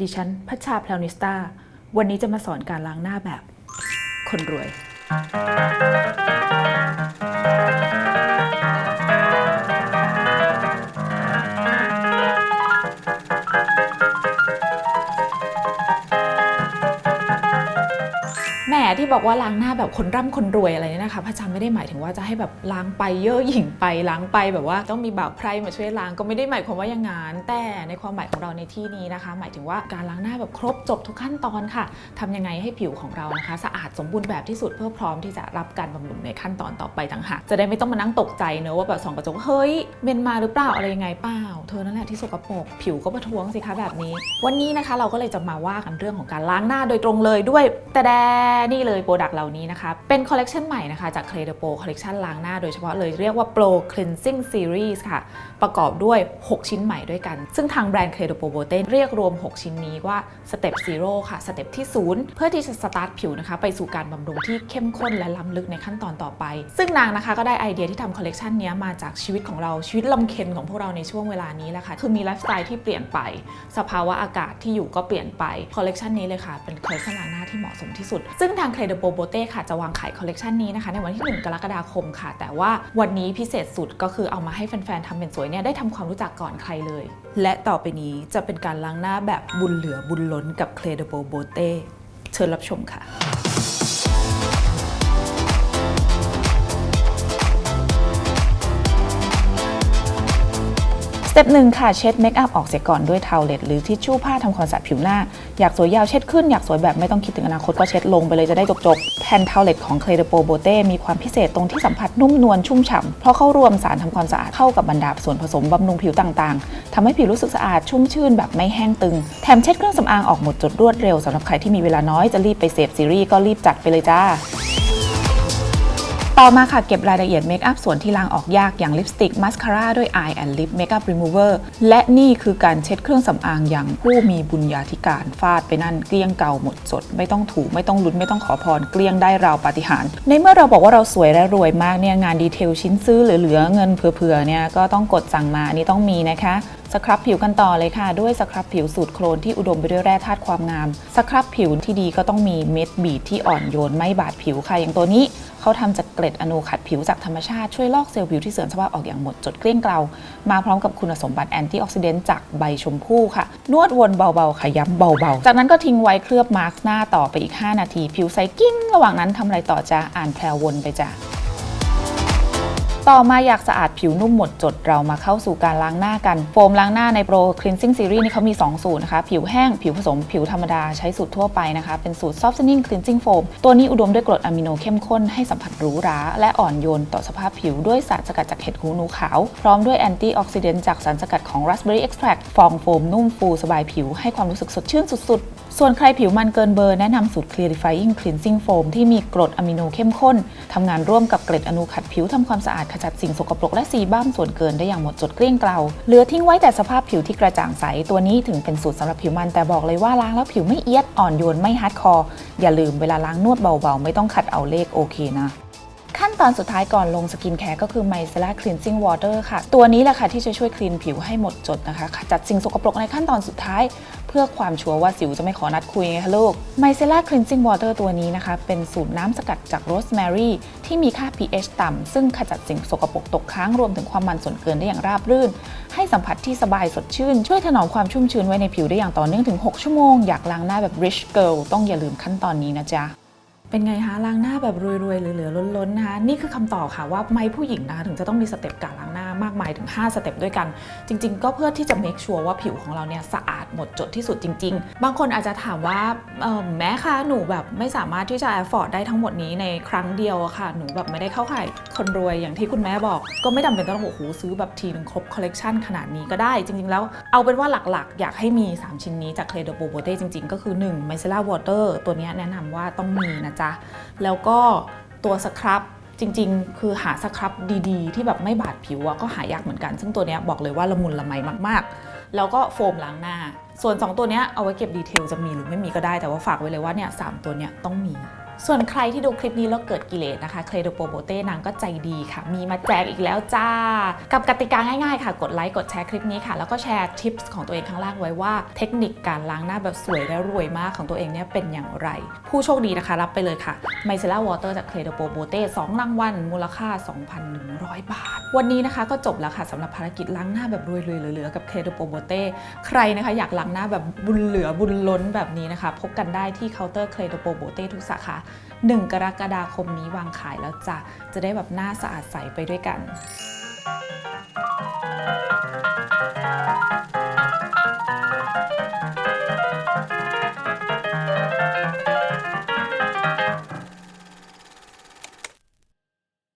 ดิฉันพัชชาพลานิสตาวันนี้จะมาสอนการล้างหน้าแบบ คนรวย ที่บอกว่าล้างหน้าแบบคนร่ำคนรวยอะไรเนี่ยนะคะพระจำไม่ได้หมายถึงว่าจะให้แบบล้างไปเยอะหยิ่งไปล้างไปแบบว่าต้องมีบ่าวไพร่มาช่วยล้างก็ไม่ได้หมายความว่าอย่างงั้นแต่ในความหมายของเราในที่นี้นะคะ หมายถึงว่าการล้างหน้าแบบครบจบทุกขั้นตอนค่ะทำยังไงให้ผิวของเรานะคะ สะอาดสมบูรณ์แบบที่สุดเพื่อพร้อมที่จะรับการบำรุงในขั้นตอนต่อไปต่างหากจะได้ไม่ต้องมานั่งตกใจเนอะว่าแบบส่องกระจกเฮ้ยเมนมาหรือเปล่าอะไรยังไงเปล่าเธอนั่นแหละที่สกปรกผิวก็ประท้วงสิคะแบบนี้ วันนี้นะคะเราก็เลยจะมาว่ากันเรื่องของการล้างหน้าโดยตรงเลยด้วยแต่แดนีี่เลยโปรดักต์เหล่านี้นะคะ เป็นคอลเลกชันใหม่นะคะจาก c l a y d e p o คอลเลกชันล้างหน้าโดยเฉพาะเลยเรียกว่า Pro Cleansing Series ค่ะ ประกอบด้วย 6 ชิ้นใหม่ด้วยกัน ซึ่งทางแบรนด์ c l a y d e p o b o t e เรียกรวม 6 ชิ้นนี้ว่า Step Zero ค่ะ สเต็ปที่ 0 เพื่อที่จะสตาร์ทผิวนะคะ ไปสู่การบำรุงที่เข้มข้นและล้ำลึกในขั้นตอนต่อไป ซึ่งนางนะคะก็ได้ไอเดียที่ทำคอลเลกชันนี้มาจากชีวิตของเราชีวิตลำเค็นของพวกเราในช่วงเวลานี้แหละค่ะคือมีไลฟ์สไตล์ที่เปลี่ยนไป สภาวะอากาศที่อยู่ก็เปลี่ยนไปคอลเลกชันนี้เลยค่ะเป็นคอลเลกชันล้างหน้าที่เหมาะสมที่สุด ซึ่งทาง c l a y d e p o b o t e ค่ะจะวางขายคอลเลกชันนี้นะคะในวันที่ 1 กรกฎาคมค่ะ แต่ว่าวันนี้พิเศษสุดก็คือเอามาให้แฟนๆทำเป็นสวยเนี่ยได้ทำความรู้จักก่อนใครเลย และต่อไปนี้จะเป็นการล้างหน้าแบบบุญเหลือบุญล้นกับ c l a y d e p o b o t e เชิญรับชมค่ะ เต็ปหนึ่งค่ะเช็ดเมคอัพออกเสียก่อนด้วยเทาเล็ตหรือทิชชู่ผ้าทำความสะอาดผิวหน้า อยากสวยยาวเช็ดขึ้นอยากสวยแบบไม่ต้องคิดถึงอนาคตก็เช็ดลงไปเลยจะได้จบๆแผ่นเทาเล็ตของ c l a y d e p o b o t e มีความพิเศษตรงที่สัมผัสนุ่มนวลชุ่มฉ่ำเพราะเข้ารวมสารทำความสะอาดเข้ากับบรรดาส่วนผสมบำรุงผิวต่างๆทำให้ผิวรู้สึกสะอาดชุ่มชื่นแบบไม่แห้งตึงแถมเช็ดเครื่องสำอางออกหมดจดรวดเร็วสำหรับใครที่มีเวลาน้อยจะรีบไปเสพซีรีส์ก็รีบจัดไปเลยจ้า ต่อมาค่ะเก็บรายละเอียดเมคอัพส่วนที่ล้างออกยากอย่างลิปสติกมัสคาร่าด้วย Eye and Lip Makeup Remover และนี่คือการเช็ดเครื่องสำอางอย่างผู้มีบุญญาธิการฟาดไปนั่นเกลี้ยงเก่าหมดสด ไม่ต้องถูไม่ต้องลุ้นไม่ต้องขอพรเกลี้ยงได้ราวปาฏิหาริย์ในเมื่อเราบอกว่าเราสวยและรวยมากเนี่ยงานดีเทลชิ้นซื้อเหลือๆเงินเผื่อๆเนี่ยก็ต้องกดสั่งมาอันนี้ต้องมีนะคะสครับผิวกันต่อเลยค่ะ ด้วยสครับผิวสูตรโคลนที่อุดมไปด้วยแร่ธาตุความงาม สครับผิวที่ดีก็ต้องมีเม็ดบีดที่อ่อนโยนไม่บาดผิวค่ะ อย่างตัวนี้เขาทำจากเกล็ดอนูขัดผิวจากธรรมชาติ ช่วยลอกเซลล์ผิวที่เสื่อมสภาพออกอย่างหมดจดเกลี้ยงเกลามาพร้อมกับคุณสมบัติแอนตี้ออกซิเดนต์จากใบชมพู่ค่ะ นวดวนเบาๆขย้ำเบาๆ จากนั้นก็ทิ้งไว้เคลือบมาร์กหน้าต่อไปอีก 5 นาที ผิวใสกิ้งระหว่างนั้นทำอะไรต่อจ้าอ่านแพรววนไปจ้า ต่อมาอยากสะอาดผิวนุ่มหมดจดเรามาเข้าสู่การล้างหน้ากัน โฟมล้างหน้าใน Pro Cleansing Series นี่เขามี 2 สูตรนะคะ ผิวแห้ง ผิวผสม ผิวธรรมดาใช้สูตรทั่วไปนะคะ เป็นสูตร Softening Cleansing Foam ตัวนี้อุดมด้วยกรดอะมิโนเข้มข้นให้สัมผัสหรูหราและอ่อนโยนต่อสภาพผิวด้วยสารสกัดจากเห็ดหูหนูขาว พร้อมด้วยแอนตี้ออกซิเดนต์จากสารสกัดของ Raspberry Extract ฟองโฟมนุ่มฟูสบายผิวให้ความรู้สึกสดชื่นสุดๆ ส่วนใครผิวมันเกินเบอร์แนะนำสูตร Clarifying Cleansing Foam ที่มีกรดอะมิโนเข้มข้นทำงานร่วมกับเกล็ดอนูขัดผิวทำความสะอาดจัดสิ่งสกปรกและซีบ้ามส่วนเกินได้อย่างหมดจดเกลี้ยงเกลาเหลือทิ้งไว้แต่สภาพผิวที่กระจ่างใส ตัวนี้ถึงเป็นสูตรสำหรับผิวมันแต่บอกเลยว่าล้างแล้วผิวไม่เอียดอ่อนโยนไม่ฮาร์ดคอร์อย่าลืมเวลาล้างนวดเบาๆ ไม่ต้องขัดเอาเลขโอเคนะ ตอนสุดท้ายก่อนลงสกินแคร์ก็คือ Micellar Cleansing Water ค่ะ ตัวนี้แหละค่ะที่จะช่วยคลีนผิวให้หมดจดนะคะขจัดสิ่งสกปรกในขั้นตอนสุดท้าย เพื่อความชัวร์ว่าสิวจะไม่ขอนัดคุยไงคะลูก Micellar Cleansing Water ตัวนี้นะคะ เป็นสูตรน้ำสกัดจากโรสแมรี่ที่มีค่า pH ต่ำซึ่งขจัดสิ่งสกปรกตกค้างรวมถึงความมันส่วนเกินได้อย่างราบรื่น ให้สัมผัสที่สบายสดชื่น ช่วยถนอมความชุ่มชื้นไว้ในผิวได้อย่างต่อเนื่องถึง 6 ชั่วโมงอยากล้างหน้าแบบ rich girl ต้องอย่าลืมขั้นตอนนี้นะจ๊ะ เป็นไงคะล้างหน้าแบบรวยๆเหลือๆล้นๆนะคะนี่คือคำตอบค่ะว่าไม่ผู้หญิงนะคะถึงจะต้องมีสเต็ปการล้างหน้า มากมายถึง 5 สเต็ปด้วยกัน จริง ๆ ก็เพื่อที่จะ make sure ว่าผิวของเราเนี่ยสะอาดหมดจดที่สุดจริง ๆ บางคนอาจจะถามว่าแม้คะหนูแบบไม่สามารถที่จะ afford ได้ทั้งหมดนี้ในครั้งเดียวอะค่ะ หนูแบบไม่ได้เข้าข่ายคนรวยอย่างที่คุณแม่บอก ก็ไม่จำเป็นต้องโอ้โหซื้อแบบทีนึงครบคอลเลกชันขนาดนี้ก็ได้ จริง ๆ แล้วเอาเป็นว่าหลักๆ อยากให้มี 3 ชิ้นนี้จาก c l a y d o b o b o t e จริง ๆ ก็คือ 1 micellar water ตัวนี้แนะนำว่าต้องมีนะจ๊ะแล้วก็ตัวสครับ จริง ๆ คือหาสครับดีๆ ที่แบบไม่บาดผิวอะก็หายากเหมือนกัน ซึ่งตัวเนี้ยบอกเลยว่าละมุนละไมมากๆ แล้วก็โฟมล้างหน้า ส่วน 2 ตัวเนี้ยเอาไว้เก็บดีเทลจะมีหรือไม่มีก็ได้แต่ว่าฝากไว้เลยว่าเนี่ยสามตัวเนี้ยต้องมี ส่วนใครที่ดูคลิปนี้แล้วเกิดกิเลสนะคะ เคลโดโปโบเต้นางก็ใจดีค่ะ มีมาแจกอีกแล้วจ้า กับกติกาง่ายๆค่ะ กดไลค์ กดแชร์คลิปนี้ค่ะ แล้วก็แชร์ทิปส์ของตัวเองข้างล่างไว้ว่า เทคนิคการล้างหน้าแบบสวยและรวยมากของตัวเองเนี่ยเป็นอย่างไร ผู้โชคดีนะคะ รับไปเลยค่ะไมเซล่าวอเตอร์จากเคลโดโปโบเต้2รางวัลมูลค่า 2,100 บาท วันนี้นะคะก็จบแล้วค่ะสำหรับภารกิจล้างหน้าแบบรวยๆเหลือๆกับเคลโดโปโบเต้ใครนะคะอยากล้างหน้าแบบบุญเหลือบุญล้นแบบนี้นะคะ พบกันได้ที่เคาน์เตอร์เคลโดโปโบเต้ทุกสาขา1 กรกฎาคมนี้วางขายแล้วจ้ะจะได้แบบหน้าสะอาดใสไปด้วยกัน